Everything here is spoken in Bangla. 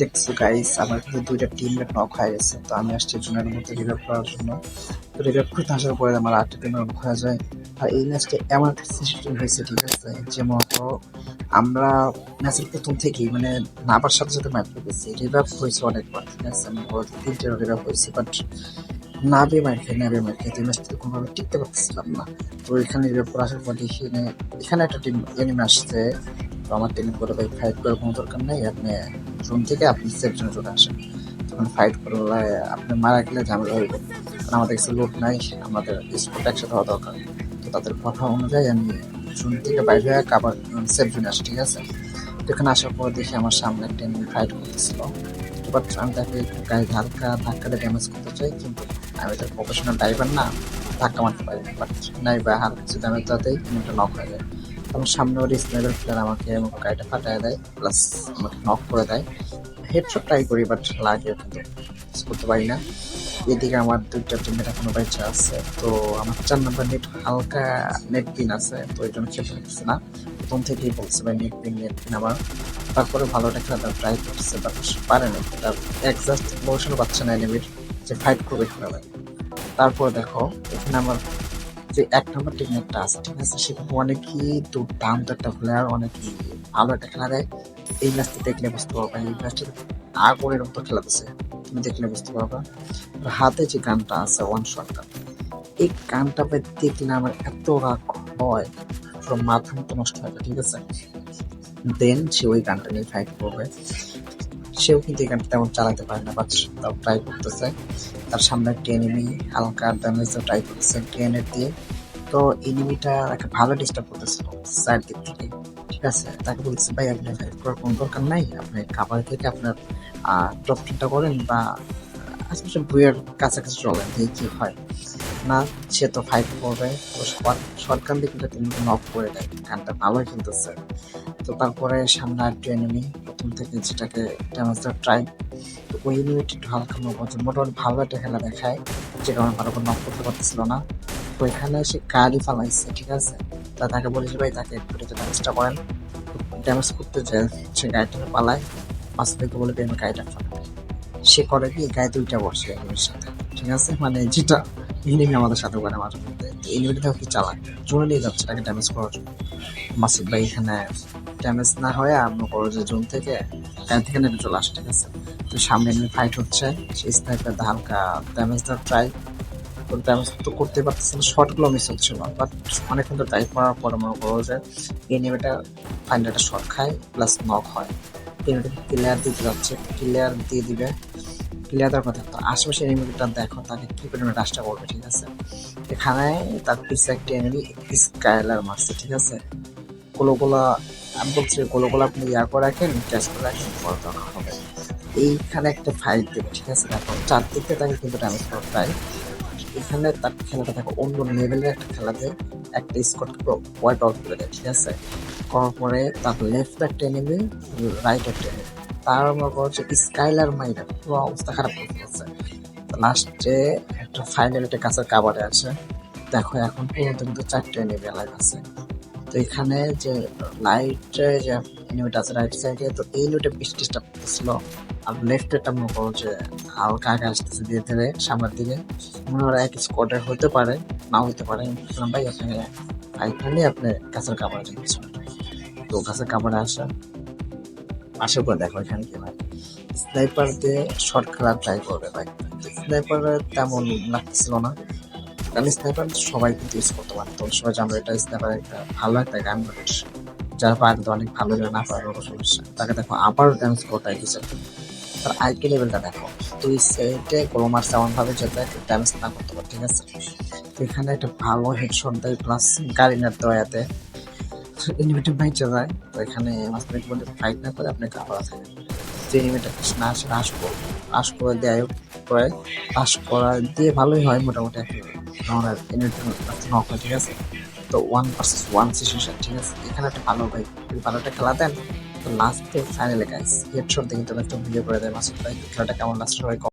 দেখছ গাইস আমার কিন্তু দুইটা টিম নক হয়ে গেছে, তো আমি আসছি জুনের মধ্যে রিভাইভ করার জন্য। তো রিভাইভ করতে আসার পরে আমার আটটা টিম নক হয়ে যায়। আর এই ম্যাচটা এমন একটা সিচুয়েশন হয়েছে, ঠিক আছে? যে মতো আমরা ম্যাচের প্রথম থেকেই মানে নাবার সাথে সাথে ম্যাচ পেয়েছি রিভাইভ হয়েছে অনেকবার, ঠিক আছে? আমি তিনটে রিভাইভ হয়েছে বাট নাবে মার খেয়ে নাবে মার খেয়ে তো ম্যাচটা কোনোভাবে টিকতে পারতেছিলাম না। তো এখানে রিভাইভ করে আসার পর এখানে এখানে একটা টিম এনিমে আসছে। তো আমার টিম করে ভাই ফাইট করার কোনো দরকার নেই, আপনি জোন থেকে আপনি সেফ জোনে চলে আসেন। তখন ফাইট করলে আপনি মারা গেলে ঝামেলা হইব। কারণ আমাদের কাছে লোড নাই, আমাদের স্পোর্ট একসাথে হওয়া দরকার। তো তাদের কথা অনুযায়ী আমি জোন থেকে বাইরে হয়ে আবার সেফ জোনে আসি, ঠিক আছে? তো এখানে আসার পর দেখি আমার সামনে একটা এনিমি ফাইট করতেছিল। বাট আমি তাকে গায়ে হালকা ধাক্কাটা ড্যামেজ করতে চাই, কিন্তু আমি তো প্রফেশনাল ড্রাইভার না, ধাক্কা মারতে পারি বাট নাই বা হালকা কিছু ড্যামেজ তাতেই এনিমিটা নক হয়ে যায়। আমার সামনে ওর স্নাইপার প্লেয়ার আমাকে গাড়িটা ফাটায় দেয় প্লাস আমাকে নক করে দেয়। হেডশট ট্রাই করি বাট লাগে কিন্তু করতে পারি না। এদিকে আমার দুইটা টিমের এখনও বেঁচে আছে, তো আমার চার নাম্বার নেট হালকা নেট পিন আছে, তো এই জন্য খেলতে পারতেছে না। প্রথম থেকেই বলছে ভাই নেট পিন নেট পিন আমার। তারপরে ভালোটা খেলা ট্রাই করছে বাট পারে না। তার একজাস্ট মোশন পাচ্ছে না এনিমির যে ফাইট করবে খেলা তারপর দেখো, এখানে আমার যে এক নম্বর টেকনিকটা আছে, ঠিক আছে? সেটা অনেকই দুর্দান্ত একটা প্লেয়ার অনেকই ভালো একটা খেলা দেয়। এই ম্যাচটা দেখলে বুঝতে পারবে, এই ম্যাচটা আগুনের মতো খেলাতেছে তুমি দেখলে বুঝতে পারবে। হাতে যে গানটা আছে ওয়ান শট এই গানটা দেখলে আমার এত রাগ হয়, পুরো মাথা মতো নষ্ট হয়ে ঠিক আছে? দেন সে ওই গানটা নিয়ে ফাইট করবে। সেও কিন্তু এখানে তেমন চালাতে পারে না বাট তাও ট্রাই করতেছে। তার সামনে একটা এনিমি হালকা ড্যামেজ ট্রাই করতেছে গ্রেনেড দিয়ে। তো এনিমিটা একটা ভালো ডিস্টার্ব করতেছিল সাইড দিক থেকে, ঠিক আছে? তাকে বলতেছে, ভাই আপনি ফাইট করার কোনো দরকার নাই, আপনি খাবার থেকে আপনার ডক্টরটা করেন বা আশেপাশে বইয়ের কাছাকাছি চলেন দিয়ে কি হয়? না, সে তো ফাইট করবে। তো সরকার দিকে তিনি নক করে দেয়, গানটা ভালোই খেলতেছে। তো তারপরে সামনে একটা এনিমি প্রথম থেকে যেটাকে ড্যামেজ ট্রাই তো ওই এনিমিটি হালকা মতো মোটামুটি ভালো একটা খেলা দেখায়, যে কারণে ভালো করে নক করতে পারতেছিল না। তো এখানে সে গাড়ি ফালাইছে, ঠিক আছে? তা তাকে বলেছে ভাই, তাকে একটু ড্যামেজটা করেন ড্যামেজ করতে যায় সে গাড়িটা পালায়, পাঁচ থেকে বলে আমি গাড়িটা ফালাই সে করে কি, গায়ে দুইটা বসে এনিমির সাথে, ঠিক আছে? মানে যেটা এনিমি আমাদের সাথে করে মাঝে মধ্যে। এনিমিটা কি চালাক জোনে নিয়ে যাচ্ছে তাকে ড্যামেজ করার জন্য? মাসিদ ভাই, এখানে ড্যামেজ না হয়ে আমরা করো যে জোন থেকে গাড়ি থেকে নেমে চলে আসে, ঠিক আছে? তো সামনে এমনি ফাইট হচ্ছে, সেই স্নাইপার হালকা ড্যামেজ দেওয়ার ট্রাই ড্যামেজ তো করতে পারতেছে না শর্টগুলো মিস হচ্ছিল। বাট অনেকক্ষণ তো ট্রাই করার পরে মনে করো যে এনিমিটা ফাইনাল একটা শর্ট খায় প্লাস নক হয়। এনিমিটা ক্লিয়ার দিতে যাচ্ছে ক্লিয়ার দিয়ে দিবে। দেওয়ার কথা তো আশেপাশে এনিমিটা দেখো তাকে কি পরিমাণে রাশটা করবে ঠিক আছে? এখানে তার পিছে একটা এনিমি স্কাইলার মারছে, ঠিক আছে? গোলোগোলা আমি বলছি গোলোগোলা আপনি ইয়া করে রাখেন ক্যাশ করে রাখেন, পরে দরকার হবে এইখানে একটা ফাইট দেবে, ঠিক আছে? দেখো, চারদিকে তাকে কিন্তু ড্যামেজ করা প্রায় এখানে তার খেলাটা দেখো, অন্য লেভেলের একটা খেলা দেয়। একটা স্কট ওয়াইপ আউট করে দেয়, ঠিক আছে? করার পরে তার লেফট একটা এনিমি রাইট একটা এনিমি তার মনে করো হচ্ছে স্কাইলার মাইরা পুরো অবস্থা খারাপ করে ফেলছে লাস্টে একটা ফাইনাল একটা কাছের কাবারে আছে। দেখো এখন পর্যন্ত কিন্তু চারটে এনিমি লাইভ আছে। তো এখানে যে লাইট যে এনিমিটা আছে রাইট সাইডে তো এই নোটে বেশি ডিস্টার্ব করতেছিল। আর লেফটেরটা মনে করো যে হালকা আগে আসতেছে ধীরে ধীরে সামনের দিকে। মনে হয় এক স্কোয়াডের হতে পারে না হতে পারে। ভাই, আপনি ফাইনালি আপনি গাছের কাপড়ে যাচ্ছেন তো গাছের কাপড়ে আসা। আসার পর দেখো এখানে কি হয়। স্নাইপার দিয়ে শর্ট খেলার ট্রাই করবে ভাই স্নাইপার তেমন লাগতেছিল না। কারণ স্নাইপার সবাই কিন্তু ইউজ করতে পারে তো সবাই জানবে এটা স্নাইপার একটা ভালো একটা গান যারা পারে তো অনেক ভালো না পারে ওরকম সমস্যা তাকে দেখো, আবার ড্যামেজ করতে দিচ্ছে তার আইকি লেভেলটা দেখো। তুই সেটে কোনো মার তেমন ভাবে যাতে ড্যামেজ না করতে পারে, ঠিক আছে? এখানে একটা ভালো হেডশট দেয় প্লাস গাড়ি না দয়াতে যায় তো এখানে মাস্টার ফাইট না করে যে না আসে রাশ করো করে দেয় দিয়ে ভালোই হয় মোটামুটি নক হয় ঠিক আছে? তো ওয়ান ভার্সেস ওয়ান সিচুয়েশন ঠিক আছে? এখানে একটা ভালো ভাই ভালো একটা খেলা দেন, তো লাস্টে ফাইনালে গাইস হেডশট দিয়ে কিন্তু একটা ভিডিও করে দেয়, মাসুদ ভাই। খেলাটা কেমন লাস্ট হয়